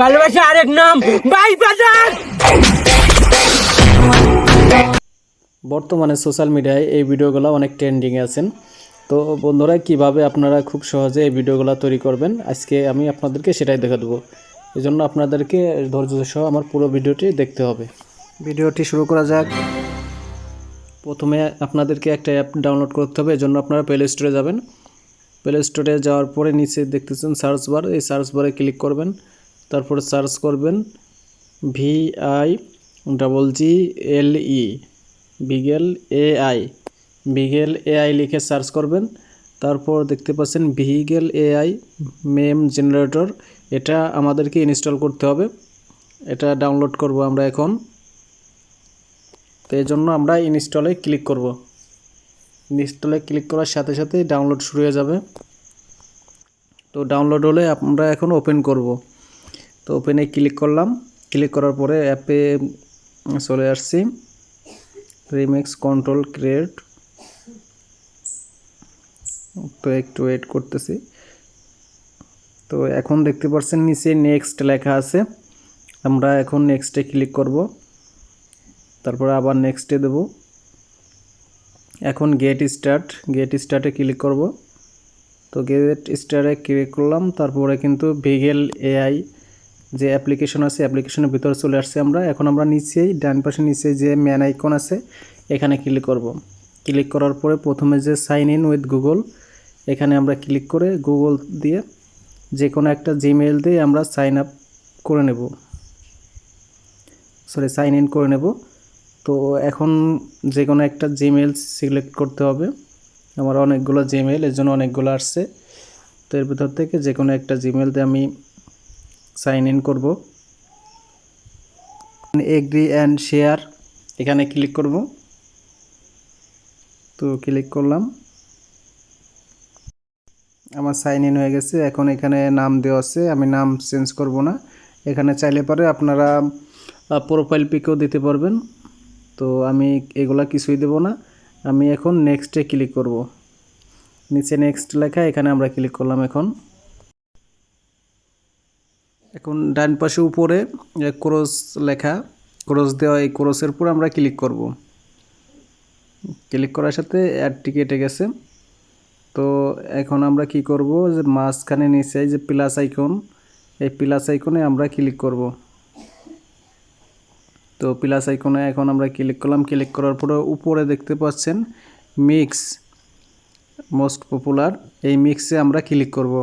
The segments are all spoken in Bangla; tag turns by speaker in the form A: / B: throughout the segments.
A: ভালোবাসা আরেক নাম ভাই বাজার
B: বর্তমানে সোশ্যাল মিডিয়ায় এই ভিডিওগুলো অনেক ট্রেন্ডিংয়ে আছেন। তো বন্ধুরা কীভাবে আপনারা খুব সহজে এই ভিডিওগুলো তৈরি করবেন? আজকে আমি আপনাদেরকে সেটাই দেখা দেবো। এই জন্য আপনাদেরকে ধৈর্য সহ আমার পুরো ভিডিওটি দেখতে হবে। ভিডিওটি শুরু করা যাক। প্রথমে আপনাদেরকে একটা অ্যাপ ডাউনলোড করতে হবে এজন্য আপনারা প্লে স্টোরে যাবেন। প্লে স্টোরে যাওয়ার পরে নিচে দেখতেছেন সার্চ বার এই সার্চ বারে ক্লিক করবেন। তারপরে সার্চ করবেন V I double G L E Viggle AI Viggle AI লিখে সার্চ করবেন। তারপর দেখতে পাচ্ছেন ভিগেল এআই মেম জেনারেটর এটা আমাদেরকে ইনস্টল করতে হবে। এটা ডাউনলোড করব আমরা এখন। তো এই জন্য আমরা ইনস্টলে ক্লিক করব। ইনস্টলে ক্লিক করার সাথে সাথে ডাউনলোড শুরু হয়ে যাবে। তো ডাউনলোড হলে আমরা এখন ওপেন করব। তো ওপেনে ক্লিক করলাম। ক্লিক করার পরে অ্যাপে চলে আসছি। রিমিক্স কন্ট্রোল ক্রিয়েট তো একটু ওয়েট করতেছি। তো এখন দেখতে পাচ্ছেন নিচে নেক্সট লেখা আছে। আমরা এখন নেক্সটে ক্লিক করব। তারপরে আবার নেক্সটে দেব। এখন গেট স্টার্ট গেট স্টার্টে ক্লিক করব। তো গেট স্টারে ক্লিক করলাম, তারপরে কিন্তু ভিগেল এআই যে অ্যাপ্লিকেশন আছে অ্যাপ্লিকেশনের ভিতরে চলে আসছে আমরা। এখন আমরা নিচেই, ডান পাশে নিচে যে ম্যান আইকন আছে, এখানে ক্লিক করব। ক্লিক করার পরে প্রথমে যে সাইন ইন উইথ গুগল এখানে আমরা ক্লিক করে গুগল দিয়ে যে কোনো একটা জিমেইল দিয়ে আমরা সাইন আপ করে নেব। সরি সাইন ইন করে নেব। তো এখন যে কোনো একটা জিমেইল সিলেক্ট করতে হবে। আমার অনেকগুলো জিমেইল এর জন্য অনেকগুলো আসছে। তো এর ভিতর থেকে যে কোনো একটা জিমেইল দিয়ে আমি সাইন ইন করব। এগ্রি অ্যান্ড শেয়ার এখানে ক্লিক করব। তো ক্লিক করলাম। আমার সাইন ইন হয়ে গেছে। এখন এখানে নাম দেওয়া আছে। আমি নাম চেঞ্জ করব না। এখানে চাইলে পারে আপনারা প্রোফাইল পিকও দিতে পারবেন। তো আমি এগুলা কিছুই দেব না। আমি এখন নেক্সটে ক্লিক করব। নিচে নেক্সট লেখা, এখানে আমরা ক্লিক করলাম এখন। এখন ডান পাশে উপরে ক্রস লেখা ক্রস দেওয়া, এই ক্রসের উপর আমরা ক্লিক করব। ক্লিক করার সাথে অ্যাডটি কেটে গেছে। তো এখন আমরা কি করব? যে মাঝখানে নিচে যে প্লাস আইকন এই প্লাস আইকনে আমরা ক্লিক করব। তো প্লাস আইকনে এখন আমরা ক্লিক করলাম। ক্লিক করার পরে উপরে দেখতে পাচ্ছেন মিক্স মোস্ট পপুলার এই মিক্সে আমরা ক্লিক করব।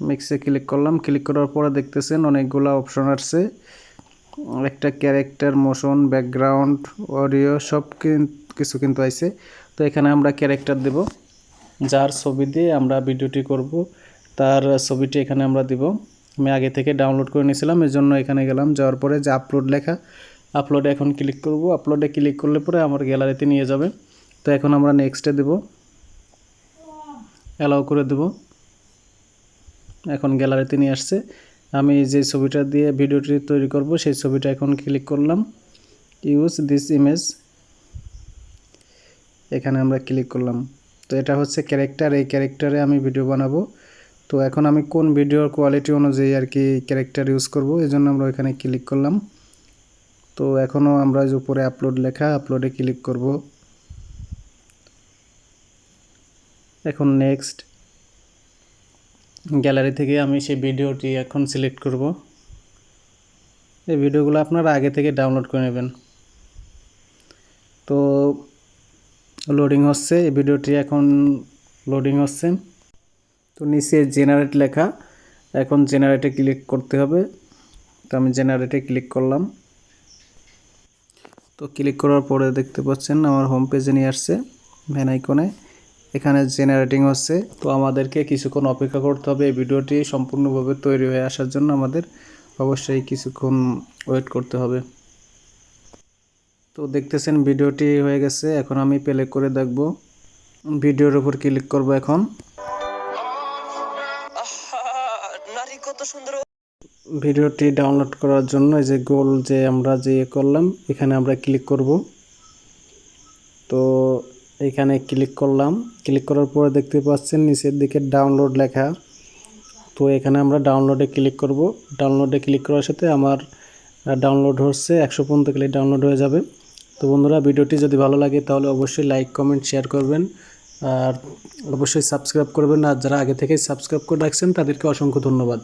B: মিক্সে ক্লিক করলাম। ক্লিক করার পরে দেখতেছেন অনেকগুলো অপশন আসছে। একটা ক্যারেক্টার মোশন ব্যাকগ্রাউন্ড অডিও সব কিছু কিন্তু আইছে। তো এখানে আমরা ক্যারেক্টার দেব। যার ছবি দিয়ে আমরা ভিডিওটি করব, তার ছবিটি এখানে আমরা দিব। আমি আগে থেকে ডাউনলোড করে নিয়েছিলাম এর জন্য এখানে গেলাম, যাওয়ার পরে যে আপলোড লেখা আপলোডে এখন ক্লিক করব। আপলোডে ক্লিক করলে পরে আমার গ্যালারিতে নিয়ে যাবে। তো এখন আমরা নেক্সটে দেব। অ্যালাউ করে দেব। এখন গ্যালারিতে নিয়ে আসছে। আমি যে ছবিটা দিয়ে ভিডিওটি তৈরি করব, সেই ছবিটা এখন ক্লিক করলাম। ইউজ দিস ইমেজ এখানে আমরা ক্লিক করলাম। তো এটা হচ্ছে ক্যারেক্টার এই ক্যারেক্টারে আমি ভিডিও বানাবো। তো এখন আমি কোন ভিডিওর কোয়ালিটি অনুযায়ী আর কি ক্যারেক্টার ইউজ করব, এই জন্য আমরা ওইখানে ক্লিক করলাম। তো এখনও আমরা যে উপরে আপলোড লেখা আপলোডে ক্লিক করব। এখন নেক্সট গ্যালারি থেকে আমি সেই ভিডিওটি এখন সিলেক্ট করব। এই ভিডিওগুলো আপনারা আগে থেকে ডাউনলোড করে নেবেন। তো লোডিং হচ্ছে, এই ভিডিওটি এখন লোডিং হচ্ছে। তো নিচে জেনারেট লেখা। এখন জেনারেটে ক্লিক করতে হবে। তো আমি জেনারেটে ক্লিক করলাম। তো ক্লিক করার পরে দেখতে পাচ্ছেন আমার হোম পেজে নিয়ে আসছে ভ্যান আইকনে এখানে জেনারেটিং হচ্ছে। তো আমাদেরকে কিছুক্ষণ অপেক্ষা করতে হবে এই ভিডিওটি সম্পূর্ণভাবে তৈরি হয়ে আসার জন্য। আমাদের অবশ্যই কিছুক্ষণ ওয়েট করতে হবে। তো দেখতেছেন ভিডিওটি হয়ে গেছে। এখন আমি প্লে করে দেখব। ভিডিওর উপর ক্লিক করব এখন। ভিডিওটি ডাউনলোড করার জন্য এই যে গোল যে আমরা যে ইয়ে করলাম, এখানে আমরা ক্লিক করব। তো এখানে ক্লিক করলাম। ক্লিক করার পরে দেখতে পাচ্ছেন নিচের দিকে ডাউনলোড লেখা। তো এখানে আমরা ডাউনলোডে ক্লিক করব। ডাউনলোডে ক্লিক করার সাথে আমার ডাউনলোড হচ্ছে একশো পর্যন্ত ক্লিক ডাউনলোড হয়ে যাবে। তো বন্ধুরা, ভিডিওটি যদি ভালো লাগে তাহলে অবশ্যই লাইক, কমেন্ট, শেয়ার করবেন। আর অবশ্যই সাবস্ক্রাইব করবেন। আর যারা আগে থেকেই সাবস্ক্রাইব করে রাখছেন তাদেরকে অসংখ্য ধন্যবাদ।